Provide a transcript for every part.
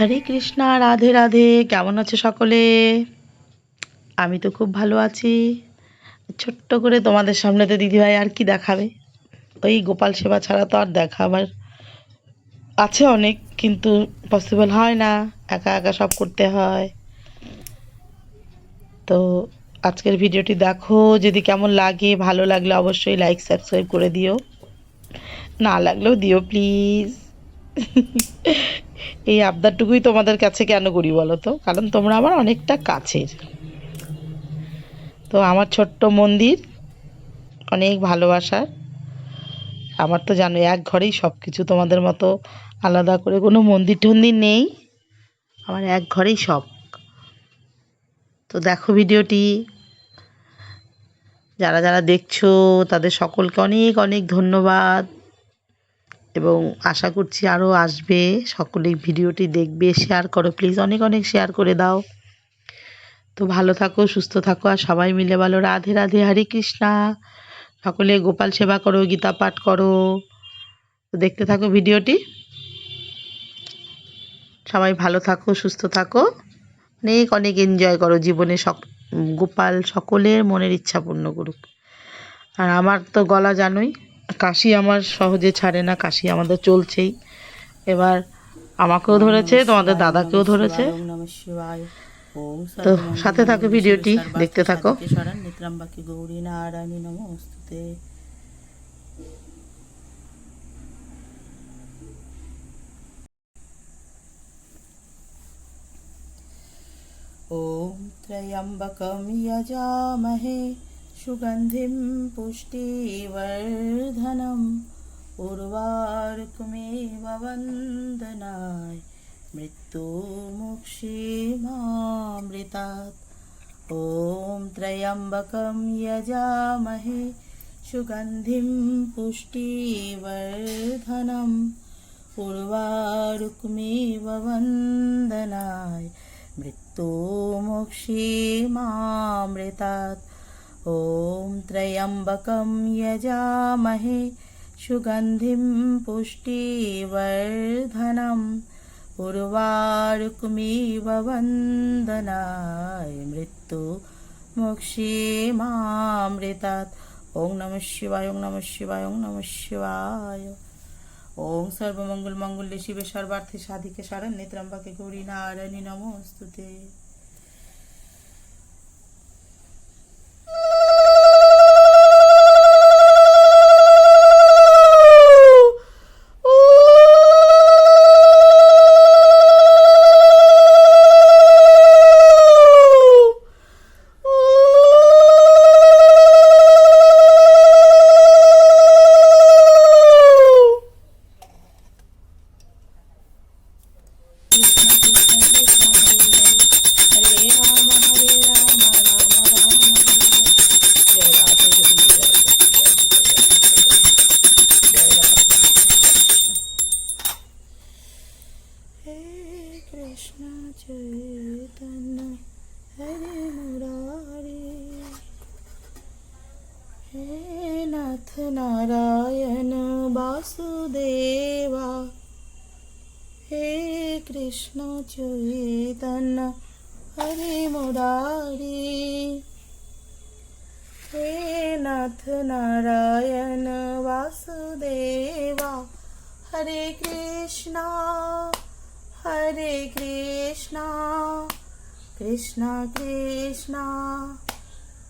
হরে কৃষ্ণা, রাধে রাধে। কেমন আছে সকলে? আমি তো খুব ভালো আছি। ছোট্ট করে তোমাদের সামনে তো দিদিভাই আর কি দেখাবে? ওই গোপাল সেবা ছাড়া তো আর দেখাবার আছে অনেক, কিন্তু পসিবল হয় না। একা একা সব করতে হয়। তো আজকের ভিডিওটি দেখো। যদি কেমন লাগে, ভালো লাগলে অবশ্যই লাইক সাবস্ক্রাইব করে দিও। না লাগলেও দিও প্লিজ এই আবদারটুকুই তোমাদের কাছে কেন করি বলো তো? কারণ তোমরা আমার অনেকটা কাছের। তো আমার ছোট্ট মন্দির, অনেক ভালোবাসার আমার তো জানো, এক ঘরেই সব কিছু তোমাদের মতো আলাদা করে কোনো মন্দির টন্দির নেই। আমার এক ঘরেই সব। তো দেখো ভিডিওটি। যারা যারা দেখছ, তাদের সকলকে অনেক অনেক ধন্যবাদ। এবং আশা করছি আরও আসবে। সকলেই ভিডিওটি দেখবে শেয়ার করো প্লিজ অনেক অনেক শেয়ার করে দাও। তো ভালো থাকো, সুস্থ থাকো আর সবাই মিলে বলো রাধে রাধে, হরে কৃষ্ণা। সকলে গোপাল সেবা করো, গীতা পাঠ করো। তো দেখতে থাকো ভিডিওটি। সবাই ভালো থাকো, সুস্থ থাকো। অনেক অনেক এনজয় করো জীবনে সক, গোপাল সকলের মনের ইচ্ছা পূর্ণ করুক। আর আমার তো গলা জানোই। কাশি আমার সহজে ছাড়ে না কাশি আমাদের চলছেই এবার আমাকেও ধরেছে তোমাদের দাদাকেও ধরেছে তো সাথে থাকো ভিডিওটি, দেখতে থাকো। নিত্রাম্বাকি গৌরী নারায়ণী নমস্তুতে ॐ त्र्यम्बकं यजामहे सुगन्धिं पुष्टिवर्धनम् उर्वारुकमेव वन्दनाय मृत्युमुक्षीमामृतात्। ॐ त्र्यम्बकं यजामहे सुगन्धिं पुष्टिवर्धनम् उर्वारुकमेव वन्दनाय मृत्युमुक्षीमामृतात्। ॐ त्र्यम्बकं यजामहे सुगन्धिं पुष्टिवर्धनम् उर्वारुकमिव वन्दनाय मृत्यु मोक्षीमामृतात् ॐ नमः शिवाय ॐ नमः शिवाय ॐ नमः शिवाय ॐ सर्वमङ्गलमङ्गल्ये शिवे सर्वार्थे साधिके शरण्ये त्र्यम्बके गौरी नारायणी नमोस्तुते হে নাথ নারায়ণ বাসুদেবা হে কৃষ্ণ চৈতন্য হরে মুরারি হে নাথ নারায়ণ বাসুদেবা হরে কৃষ্ণ হরে কৃষ্ণ কৃষ্ণ কৃষ্ণ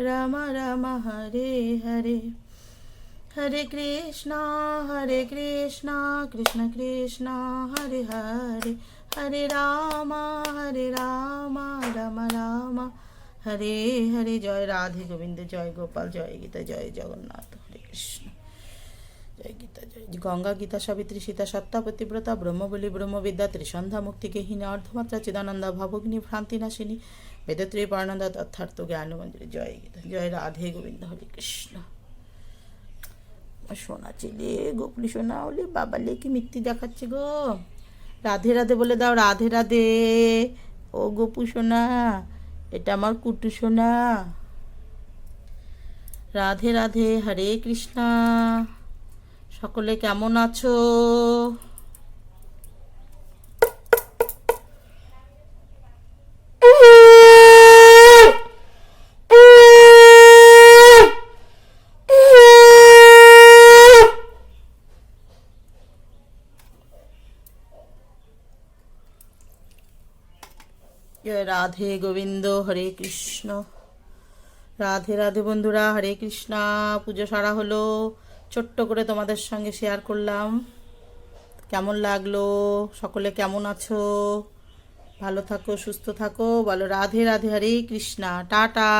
রাম রাম রাম হরে হরে হরে কৃষ্ণ হরে কৃষ্ণ কৃষ্ণ কৃষ্ণ হরে হরে হরে রাম হরে রাম রাম রাম হরে হরে জয় রাধে গোবিন্দ জয় গোপাল জয় গীতা জয় জগন্নাথ হরে কৃষ্ণ জয় গীতা জয় গঙ্গা, গীতা, সাবিত্রী, সীতা সত্তা পতিব্রতা ব্রহ্মবলী, ব্রহ্মবিদ্যা, ত্রিসন্ধ্যা মুক্তিকেহীন অর্ধমাত্রা চিদানন্দা ভাবগ্নি ভ্রান্তি, নাশিনী বেদত্রী পর্ণদা তথার্থ জ্ঞান মঞ্জুরি জয় গীতা, জয় রাধে গোবিন্দ, হরে কৃষ্ণ। সোনা ছেলে গোপলি সোনা হলে বাবালে কি মিত্তি দেখাচ্ছে গো। রাধে রাধে বলে দাও, রাধে রাধে। ও গোপু সোনা, এটা আমার কুটু সোনা। রাধে রাধে, হরে কৃষ্ণা। সকলে কেমন আছো? রাধে গোবিন্দ, হরে কৃষ্ণ। রাধে রাধে বন্ধুরা, হরে কৃষ্ণা, পুজো সারা হলো। ছোট্ট করে তোমাদের সঙ্গে শেয়ার করলাম। কেমন লাগল? সকলে কেমন আছো? ভালো থাকো, সুস্থ থাকো। বলো রাধে রাধে, হরে কৃষ্ণা। টাটা।